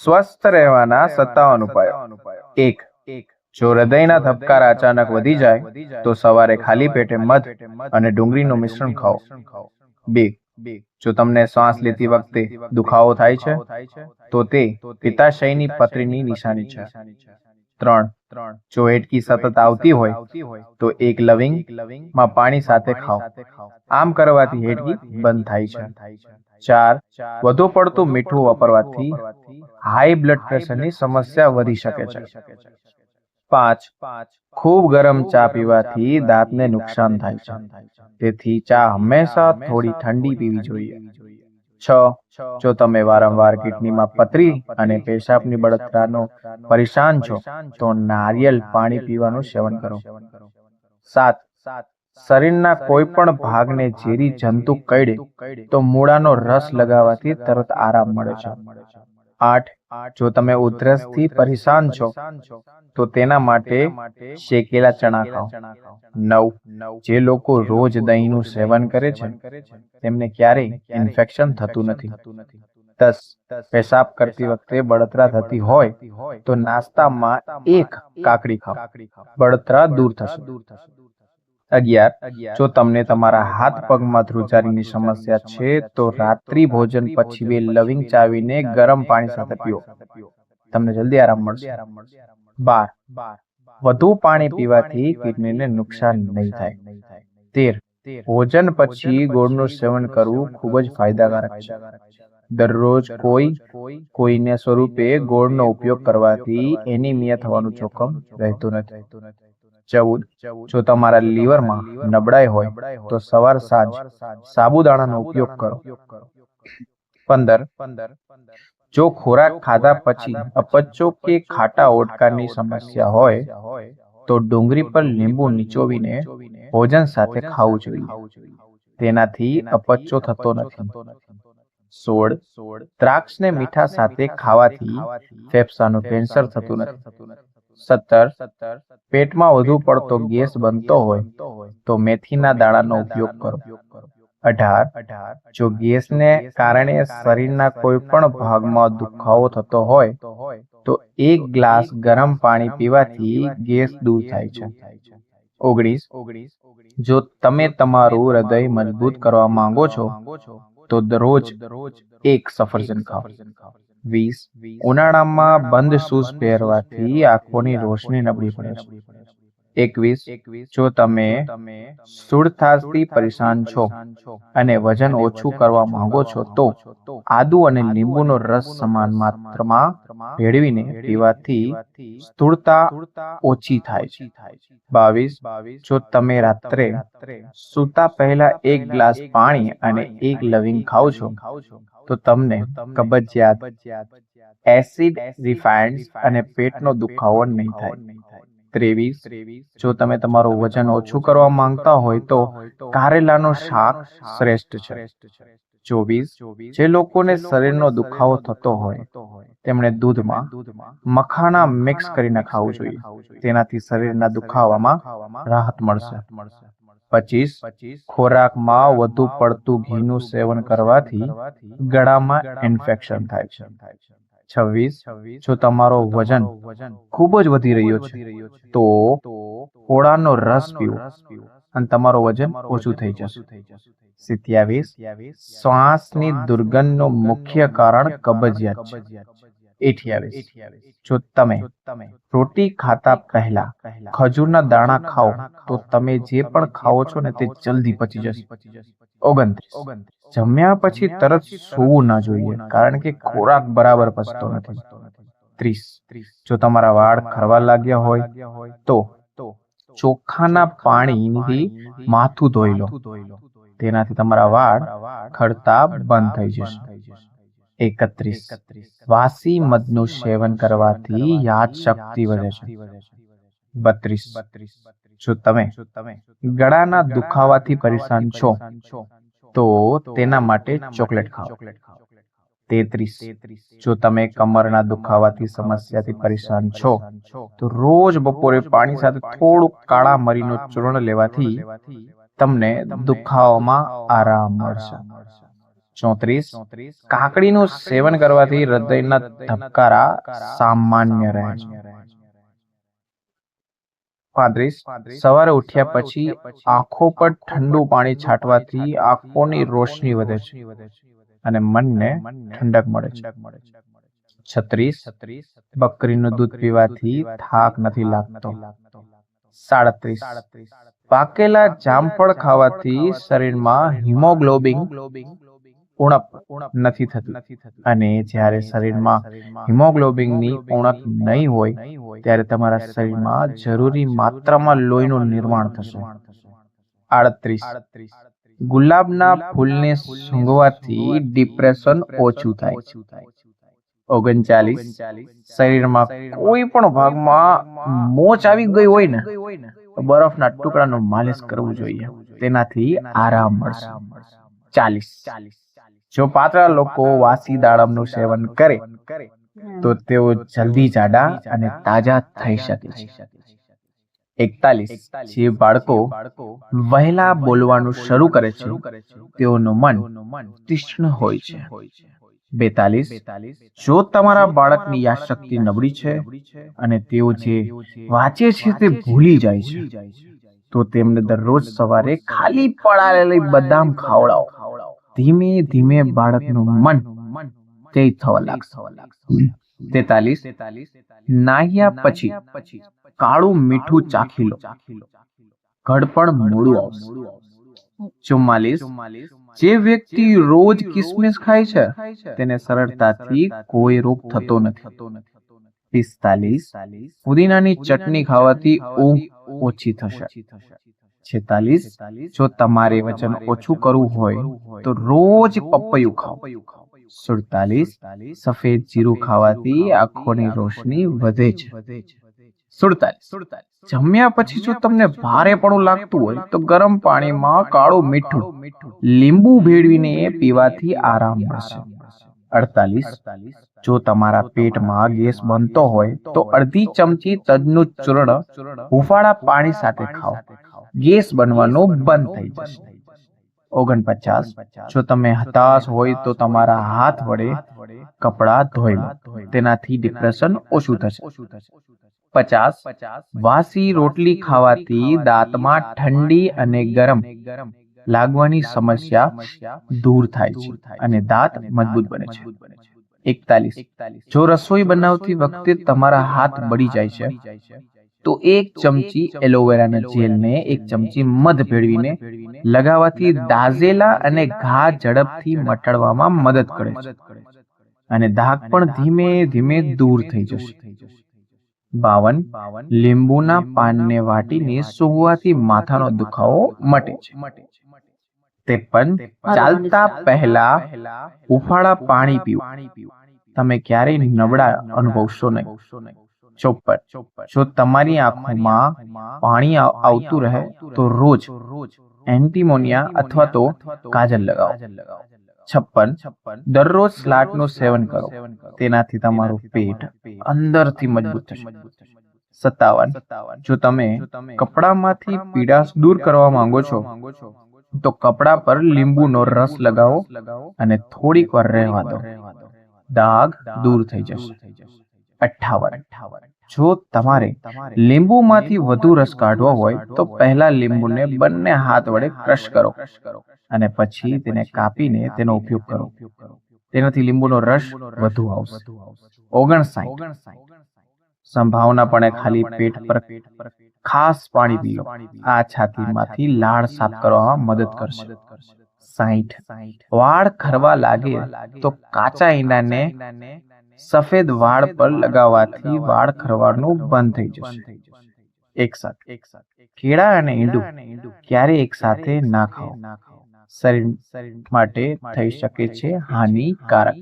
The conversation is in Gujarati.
સ્વસ્થ રહેવાના સત્તાવન ઉપાયો એક જો હૃદયના ધબકારા અચાનક વધી જાય તો સવારે ખાલી પેટે મધ અને ડુંગળીનું મિશ્રણ ખાઓ. બે જો તમને શ્વાસ લેતી વખતે દુખાવો થાય છે તો તે પિત્તાશયની પત્રીની નિશાની છે. ત્રણ જો હેટકી સતત આવતી હોય તો એક લવિંગમાં પાણી સાથે ખાઓ. આમ કરવાથી હેટકી બંધ થાય છે. ચાર વધુ પડતું મીઠું વાપરવાથી હાઈ બ્લડ પ્રેશરની સમસ્યા વધી શકે છે. પાંચ ખૂબ ગરમ ચા પીવાથી દાંતને નુકસાન થાય છે. તેથી ચા હંમેશા થોડી ઠંડી પીવી જોઈએ. છ જો તમે વારંવાર કિડનીમાં પથરી અને પેશાબની બળતરાનો પરેશાન છો તો નારિયેલ પાણી પીવાનું સેવન કરો. સાત શરીરના કોઈ પણ ભાગને ઝેરી જંતુ કઈડે તો મૂળાનો રસ લગાવવાથી તરત આરામ મળે છે. આઠ જો તમે ઉધરસથી પરેશાન છો તો તેના માટે શેકેલા ચણા ખાઓ. નવ જે લોકો રોજ દહીંનું સેવન કરે છે તેમને ક્યારેય ઇન્ફેક્શન થતું નથી. દસ પેશાબ કરતી વખતે બળતરા થતી હોય તો નાસ્તામાં એક કાકડી ખાઓ. બળતરા દૂર થશે. અગિયાર. જો તમને તમારા હાથ પગમાં ધ્રુજારીની સમસ્યા છે તો રાત્રિ ભોજન પછી બે લવિંગ ચાવીને ગરમ પાણી સાથે પીઓ. તમને જલ્દી આરામ મળશે. બાર. વધુ પાણી પીવાથી કિડનીને નુકસાન નહીં થાય. તેર. ભોજન પછી ગોળનું સેવન કરવું ખૂબ જ ફાયદાકારક છે. દરરોજ કોઈ કોઈને સ્વરૂપે ગોળનો ઉપયોગ કરવાથી એનિમિયા થવાનું જોખમ રહેતું નથી. ચૌદ જો તમારા લીવરમાં નબળાઈ હોય તો સવાર સાંજ સાબુદાણાનો ઉપયોગ કરો. પંદર. પંદર. જો ખોરાક ખાધા પછી અપચો કે ખાટા ઓટકાની સમસ્યા હોય તો ડુંગળી પર લીંબુ નીચોવીને ભોજન સાથે ખાવું જોઈએ. તેનાથી અપચો થતો નથી. સોળ દ્રાક્ષને મીઠા સાથે ખાવાથી ફેફસાનું કેન્સર થતું નથી. સત્તર. પેટમાં વધુ પડતો ગેસ બનતો હોય તો મેથીના દાણાનો ઉપયોગ કરો. અઢાર. જો ગેસને કારણે શરીરના કોઈ પણ ભાગમાં દુખાવો થતો હોય તો એક ગ્લાસ ગરમ પાણી પીવાથી ગેસ દૂર થાય છે. ઓગણીસ. જો તમે તમારું હૃદય મજબૂત કરવા માંગો છો તો દરરોજ એક સફરજન ખાઓ. વીસ. ઉનાળામાં બંધ શૂઝ પહેરવાથી આંખોની રોશની નબળી પડે છે. એકવીસ. જો તમે સુડથાસથી પરેશાન છો અને વજન ઓછું કરવા માંગો છો તો આદુ અને લીંબુનો રસ સમાન માત્રામાં ભેળવીને પીવાથી સ્થૂળતા ઓછી થાય છે. બાવીસ. જો તમે રાત્રે સૂતા પહેલા એક ગ્લાસ પાણી અને એક લવિંગ ખાઓ છો. તો તમને કબજિયાત એસિડ રિફાઇન્ડ અને પેટનો દુખાવો નહીં થાય. ત્રેવીસ જો તમે તમારું વજન ઓછું કરવા માંગતા હોય તો કારેલાનું શાક શ્રેષ્ઠ છે. ચોવીસ જે લોકોને શરીરનો દુખાવો થતો હોય તેમણે દૂધમાં મખાણા મિક્સ કરીને ખાવું જોઈએ. તેનાથી શરીરના દુખાવામાં રાહત મળશે. પચીસ ખોરાકમાં વધુ પડતું ઘીનું સેવન કરવાથી ગળામાં ઇન્ફેક્શન થાય છે. છવ્વીસ, જો તમારો વજન ખૂબ જ વધી રહ્યો છે, તો ઓળાનો રસ પીવો અને તમારો વજન ઓછું થઈ જશે. સિત્યાવીસ, શ્વાસની દુર્ગંધનું મુખ્ય કારણ કબજિયાત છે. અઠ્યાવીસ જો તમે રોટી ખાતા પહેલા ખજૂરના દાણા ખાઓ તો તમે જે પણ ખાઓ છો ને તે જલ્દી પચી જશે. ઓગણત્રીસ. જમ્યા પછી તરત સૂવું ના જોઈએ કારણ કે ખોરાક બરાબર પચતો નથી. ત્રીસ. જો તમારા વાળ ખરવા લાગ્યા હોય તો ચોખાના પાણીથી માથું ધોઈ લો. તેનાથી તમારા વાળ ખરતા બંધ થઈ જશે. એકત્રીસ. વાસી મધનું સેવન કરવાથી યાદ શક્તિ વધે છે. બત્રીસ. જો તમે ગળાના દુખાવાથી પરેશાન છો તો તેના માટે ચોકલેટ ખાઓ. તેત્રીસ. જો તમે કમરના દુખાવાથી સમસ્યાથી પરેશાન છો તો રોજ બપોરે પાણી સાથે થોડું કાળા મરીનું ચૂર્ણ લેવાથી તમને દુખાવામાં આરામ મળશે. ચોત્રીસ. કાકડીનું સેવન કરવાથી હૃદયના ધબકારા સામાન્ય રહે છે. પાંત્રીસ. સવારે ઉઠ્યા પછી આંખો પર ઠંડુ પાણી છાંટવાથી આંખોની રોશની વધે છે. અને મનને ઠંડક મળે છે. છત્રીસ. બકરીનું દૂધ પીવાથી થાક નથી લાગતો. સાડત્રીસ. પાકેલા જામફળ ખાવાથી શરીરમાં હિમોગ્લોબિન ઉણપ નથી થતી. અને જ્યારે શરીરમાં હિમોગ્લોબિનની ઉણપ નહીં હોય ત્યારે તમારા શરીરમાં જરૂરી માત્રામાં લોહીનું નિર્માણ થશે. આડત્રીસ. ગુલાબના ફૂલને સૂંઘવાથી ડિપ્રેશન ઓછું થાય. ઓગણચાલીસ. શરીરમાં કોઈ પણ ભાગમાં મોચ આવી ગઈ હોય ને બરફના ટુકડાનું માલિશ કરવું જોઈએ. તેનાથી આરામ મળશે. ચાલીસ. જો પાતળા લોકો વાસી દાડમનું સેવન કરે, તો તેઓ જલ્દી જાડા અને તાજા થઈ શકે છે. એકતાલીસ, જે બાળકો વહેલા બોલવાનું શરૂ કરે છે, તેઓનું મન તીક્ષ્ણ હોય છે. બેતાલીસ, જો તમારા બાળકની યાદશક્તિ નબળી છે અને તેઓ જે વાંચે છે તે ભૂલી જાય છે, તો તેમને દરરોજ સવારે ખાલી પડાયેલી બદામ ખાવડાવો. ધીમે ધીમે બાળકનું મન તે થવા લાગશે. તેતાલીસ, નાહ્યા પછી પછી કાળું મીઠું ચાખી લો. ઘડપણ મોડું આવશે. ચુમ્માલીસ, જે વ્યક્તિ રોજ કિસમિસ ખાય છે, તેને સરળતાથી કોઈ રોગ થતો નથી. પિસ્તાલીસ, પુદીનાની ચટણી ખાવાથી ઊંઘ ઓછી થશે. છેતાલીસ જો તમારે વજન ઓછું કરવું હોય તો રોજ પપૈયું ખાઓ. સુડતાલીસ સફેદ જીરું ખાવાથી આંખોની રોશની વધે છે. સુડતાલીસ. જમ્યા પછી જો તમને ભારેપણું લાગતું હોય તો ગરમ પાણીમાં કાળું મીઠું લીંબુ ભેળવીને પીવાથી આરામ મળશે. અડતાલીસ. જો તમારા પેટમાં ગેસ બનતો હોય તો અડધી ચમચી તજનું ચૂર્ણ હુફાળા પાણી સાથે ખાઓ. ગેસ બનવાનું બંધ થઈ જશે. ઓગણપચાસ જો તમે હતાશ હોય તો તમારા હાથ વડે કપડા ધોઈ તેનાથી ડિપ્રેશન ઓછું થશે. પચાસ વાસી રોટલી ખાવાથી દાંતમાં ઠંડી અને ગરમ લાગવાની સમસ્યા દૂર થાય છે અને દાંત મજબૂત બને છે. એકતાલીસ. જો રસોઈ બનાવતી વખતે તમારા હાથ બળી જાય છે. તો એક ચમચી એલોવેરાના જેલને એક ચમચી મધ ભેળવીને લગાવવાથી દાઝેલા અને ઘા ઝડપથી મટાડવામાં મદદ કરે છે. અને દાગ પણ ધીમે ધીમે દૂર થઈ જશે. બાવન લીંબુના પાનને વાટીને સૂંઘવાથી માથાનો દુખાવો મટે છે. ત્રેપન ચાલતા પહેલા ઉફાળા પાણી પીવું. તમે ક્યારેય નબળા અનુભવશો નહીં. ચોપન જો તમારી આંખોમાં પાણી આવતું રહે તો રોજ એન્ટીમોનિયા અથવા તો કાજલ લગાવો. છપ્પન દરરોજ સ્લાટનું સેવન કરો. તેનાથી તમારું પેટ અંદરથી મજબૂત થશે. સત્તાવન. જો તમે કપડામાંથી પીડાશ દૂર કરવા માંગો છો તો કપડા પર લીંબુનો રસ લગાવો અને થોડીક વાર રહેવા દો. દાગ દૂર થઈ જશે. અઠાવન જો તમારે લીંબુમાંથી વધુ રસ કાઢવો હોય તો પહેલા લીંબુને બંને હાથ વડે ક્રશ કરો અને પછી તેને કાપીને તેનો ઉપયોગ કરો. તેનાથી લીંબુનો રસ વધુ આવશે. ઓગણસાઠ. સંભાવનાપણે ખાલી પેટ પર ખાસ પાણી પીઓ આ છાતીમાંથી લાળ સાફ કરવામાં મદદ કરશે. સાઈઠ. વાળ ખરવા લાગે તો કાચા ઈંડાને સફેદ વાળ પર લગાવવાથી વાળ ખરવાનું બંધ થઈ જશે. એકસાથ કેળા અને ઈંડું ક્યારે એક સાથે ના ખાઓ. શરીર માટે થઈ શકે છે હાનિકારક.